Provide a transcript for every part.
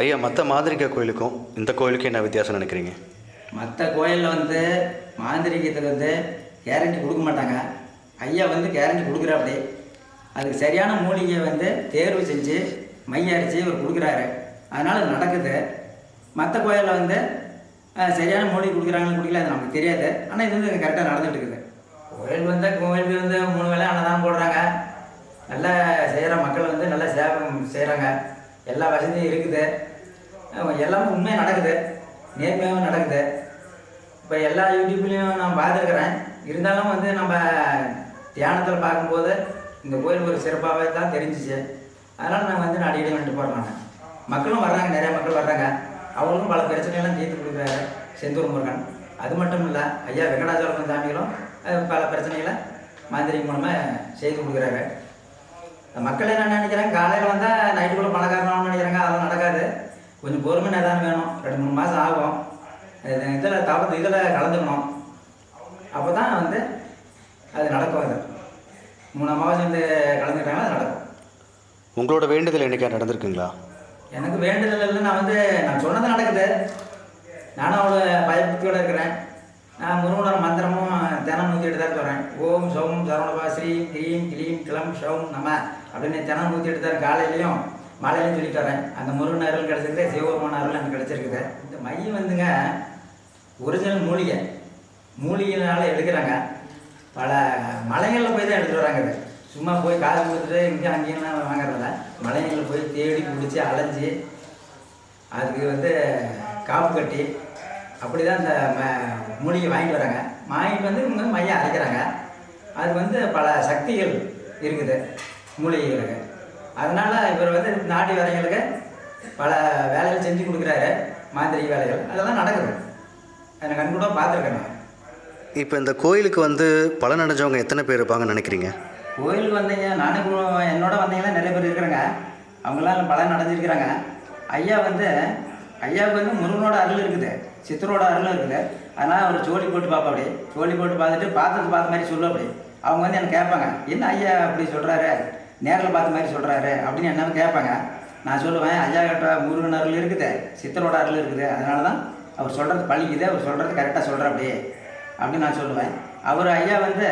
ஐயா மற்ற மாதிரிகா கோயிலுக்கும் இந்த கோயிலுக்கும் என்ன வித்தியாசம் நினைக்கிறீங்க? மற்ற கோயிலில் வந்து மாந்திரிகத்துக்கு வந்து கேரண்டி கொடுக்க மாட்டாங்க. ஐயா வந்து கேரண்டி கொடுக்குறாப்படி அதுக்கு சரியான மூலிகையை வந்து தேர்வு செஞ்சு மைய அடித்து இவர் கொடுக்குறாரு. அதனால் அது நடக்குது. மற்ற கோயிலில் வந்து சரியான மூலிகை கொடுக்குறாங்கன்னு கொடுக்கல அது நமக்கு தெரியாது. ஆனால் இது வந்து கரெக்டாக நடந்துட்டு இருக்குது. கோயில் வந்து எல்லா வசதியும் இருக்குது. எல்லாமே உண்மையாக நடக்குது. நேர்மையாகவும் நடக்குது. இப்போ எல்லா யூடியூப்லேயும் நான் பார்த்துருக்குறேன். இருந்தாலும் வந்து நம்ம தியானத்தில் பார்க்கும்போது இந்த கோயில் ஒரு சிறப்பாகவே தான் தெரிஞ்சிச்சு. அதனால் நாங்கள் வந்து நான் அடிக்கடி வந்துட்டு போடுறாங்க மக்களும் வர்றாங்க நிறைய மக்கள் வர்றாங்க. அவங்களுக்கும் பல பிரச்சனைகள்லாம் தீர்த்து கொடுக்குறாரு செந்தூர் முருகன். அது மட்டும் இல்லை ஐயா வெங்கடாச்சலம் சாமிகளும் பல பிரச்சனைகளை மாந்திரிக மூலமாக செய்து கொடுக்குறாரு. மக்கள் என்ன நினைக்கிறாங்க காலையில் வந்தால் நைட்டுக்குள்ளே பணக்காரனாகணும்னு நினைக்கிறாங்க அதெல்லாம் நடக்காது கொஞ்சம் பொறுமை நிதானம் வேணும். ரெண்டு மூணு மாதம் ஆகும். இதில் தவிர்த்து இதில் கலந்துக்கணும். அப்போ தான் வந்து அது நடக்கும் அது. மூணு அமாவாசை வந்து கலந்துக்கிட்டாங்கன்னா அது நடக்கும். உங்களோட வேண்டுதல் என்னைக்கா நடந்திருக்குங்களா? எனக்கு வேண்டுதல் இல்லை நான் வந்து நான் சொன்னது நடக்குது. நானும் அவ்வளோ பயபக்தியோடு இருக்கிறேன். நான் முருகனோட மந்திரமும் தினம் நூற்றிட்டு தான் சொல்கிறேன் ஓம் சௌம் சரவணபா ஸ்ரீ கிரீம் கிளீம் கிளம் ஷௌம் நம அப்படின்னு தினம் நூற்றிட்டு தான் காலையிலையும் மாலையிலையும் சொல்லிட்டு வரேன் அந்த முருகன் அருள் கிடச்சிருக்கு சிவபெருமான அருள் எனக்கு கிடச்சிருக்குது. இந்த மையம் வந்துங்க ஒரிஜினல் மூலிகை. மூலிகைனால எடுக்கிறாங்க. பல மலைகளில் போய் தான் எடுத்துகிட்டு வராங்க இது. சும்மா போய் காசு கொடுத்துட்டு இங்கே அங்கேயும் வாங்குறதில்ல மலைகளில் போய் தேடி பிடிச்சி அலைஞ்சி அதுக்கு வந்து காப்பு கட்டி அப்படி தான் இந்த ம மூலிகை வாங்கிட்டு வராங்க. வாங்கிட்டு வந்து இவங்க வந்து மையம் அரைக்கிறாங்க. அது வந்து பல சக்திகள் இருக்குது மூலிகைகளுக்கு. அதனால் இவர் வந்து நாட்டு வேலைகளுக்கு பல வேலைகள் செஞ்சு கொடுக்குறாரு. மாந்திரிக வேலைகள். அதெல்லாம் நடக்குது. எனக்கு கண்கூட பார்த்துருக்கேன் நான். இப்போ இந்த கோயிலுக்கு வந்து பலன் அடைஞ்சவங்க எத்தனை பேர் இருப்பாங்கன்னு நினைக்கிறீங்க? கோயிலுக்கு வந்தீங்க. நானும் என்னோட வந்தீங்கன்னா நிறைய பேர் இருக்கிறாங்க. அவங்களாம் பலன் அடைஞ்சிருக்கிறாங்க. ஐயா வந்து ஐயாவுக்கு வந்து முருகனோட அருள் இருக்குது. சித்தரோட அருள் இருக்குது. அதனால் அவர் ஜோலி போட்டு பார்ப்பா அப்படி. ஜோலி போட்டு பார்த்துட்டு பார்த்தது பார்த்த மாதிரி சொல்லு அப்படி. அவங்க வந்து எனக்கு கேட்பாங்க என்ன ஐயா அப்படி சொல்கிறாரு நேரில் பார்த்த மாதிரி சொல்கிறாரு அப்படின்னு என்ன கேட்பாங்க. நான் சொல்லுவேன் ஐயா கிட்ட முருகன் அருள் இருக்குது சித்தரோட அருள் இருக்குது. அதனால தான் அவர் சொல்கிறது பழிக்குது அவர் சொல்கிறது கரெக்டாக சொல்கிற அப்படியே அப்படின்னு நான் சொல்லுவேன். அவர் ஐயா வந்து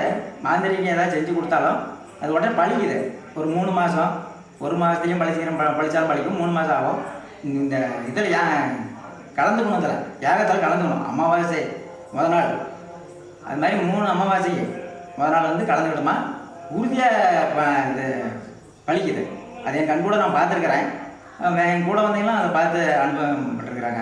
மாந்திரிகம் ஏதாவது செஞ்சு கொடுத்தாலும் அது உடனே பழிக்குது. ஒரு மூணு மாதம் ஒரு மாதத்துலேயும் பழிச்சிக்கிறோம் ப பழிச்சாலும் பழிக்கும் மூணு மாதம் ஆகும். இந்த இதில் யா கலந்துக்கணும் இதில். யாகத்தில் கலந்துக்கணும். அமாவாசை முத நாள். அது மாதிரி மூணு அமாவாசைக்கு முத நாள் வந்து கலந்துக்கிட்டோமா? உறுதியாக இது வலிக்குது அது என் கண் கூட நான் பார்த்துருக்குறேன். என் கூட வந்தீங்கன்னா அதை பார்த்து அனுபவம் அனுபவப்பட்டிருக்கிறாங்க